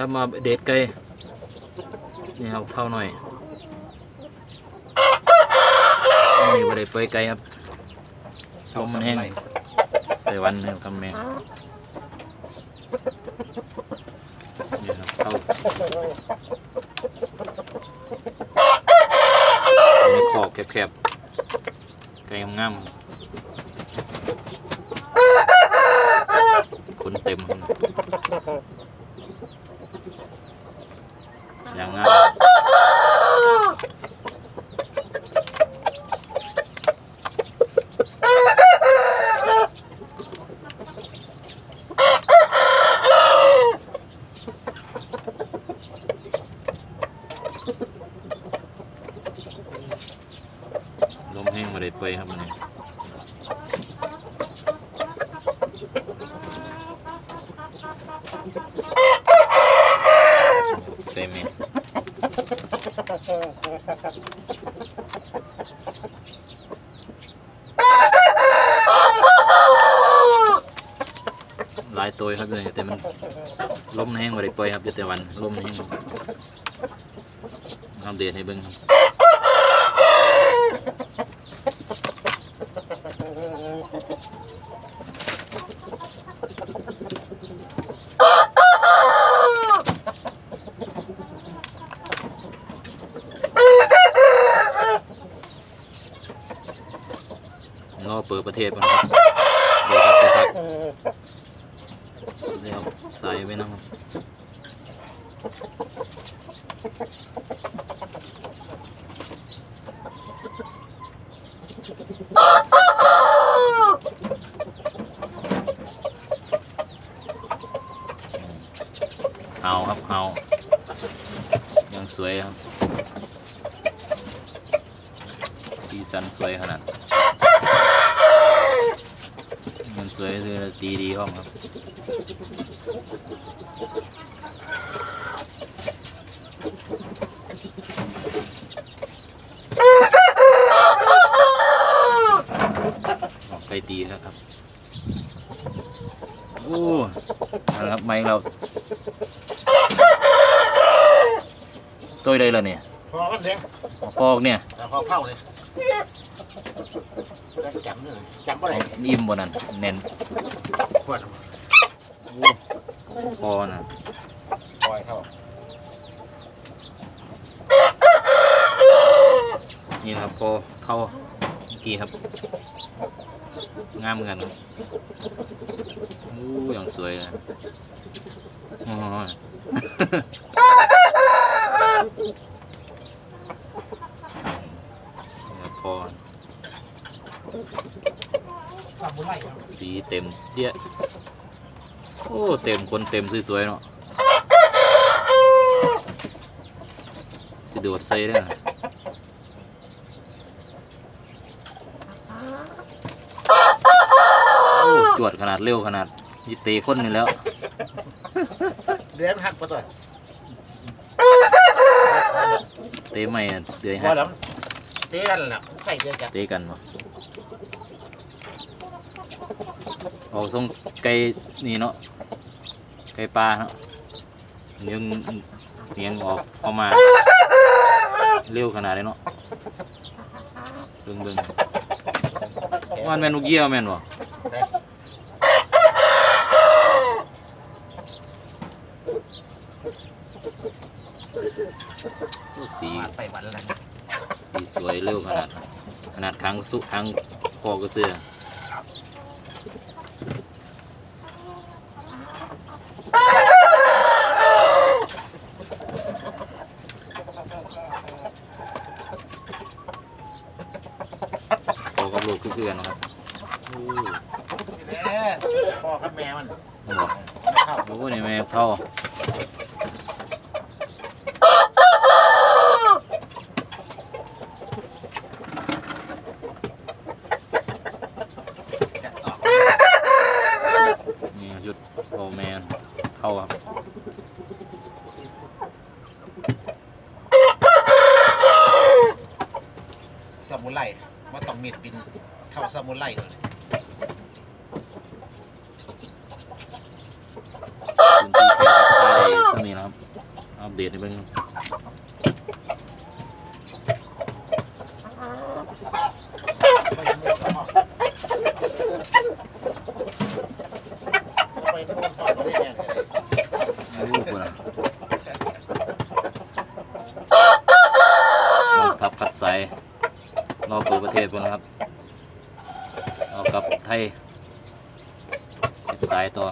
ครับมาเดทไกลนี่ครับเท่าหน่อยนี่บ่ได้ไปไกลครับลมมันแห้งไต้หวันนี่ยครับแม่นี่ครับเข้าในขอบแคบๆไกลงามๆ ขนเต็มครับอย่างงามลมแห้งมาได้ไปครับมันนี้ เต็มไหลายตัวครับเลยแต่มันล้มแห้งมาได้ไปครับแต่วันล้มแห้งน้ำเดือดให้เบิ้งครับ รอเปิดประเทศก่อนครับเดี๋ยวครับจะพักเดี๋ยวใส่ไว้นะครับเอาครับเอายังสวยครับสีสันสวยขนาด มัน สวยคือตีดีห้องครับ ออกไปตีแล้วครับ โอ้เอาละครับไม้เราตัวใดล้วเนี่ย พอกันเลยพอกเนี่ย แต่พอเข้าเลยจำเลยจำอะไรอิ่มบนนั้นแน่นปวดโอ้พอนะปล่อยเข้านี่นะครับพอเข้าเมื่อกี้ครับ งามเหมือนกันครับอู้อย่างสวยเลยโอ้ย นี่ครับพอ สมุไรครับสีเต็มเตี้ยโอ้เต็มคนเต็มสวยๆเนาะสิโดดใส่ได้นะโอ้จวดขนาดเร็วขนาดยิเตะคนนี่แล้ว เดือนหักปะตัวเตะไม่อะเดือยพฮะอแล้วเตี้ยนแหละใส่เดือนจัดเตะกันว ออกทรงไก่นี่เนาะไก่ปลาเนาะยังเนียงออกออกมา เร็วขนาดนี้เนาะเบิ่งเบิ่งมันแม่นลูกเยี่ยวแม่นบ่ใส่สีไปวันละสีสวยเร็วขนาด ขนาดคางสุคางคอก็เสื้อ กับลูกคือๆกันนะครับอู้นี่พ่อกับแม่มันมันบอกเข้าโอ้นี่แม่เท่าจะออกนี่ชุดพ่อแม่เท่าครับสมุไร ว่าต้องมีดบินเข้าสมุไรเลยพื้นที่แค่ครับได้สมีนะครับเดตให้เบิ่งไปนู่นต่อไม่ได้แย่งกันเลยโอ้โหนะน้องทับขัดใส รอกตัวประเทศพุ่นนะครับเอากับไทยเฮ็ดสายต่อ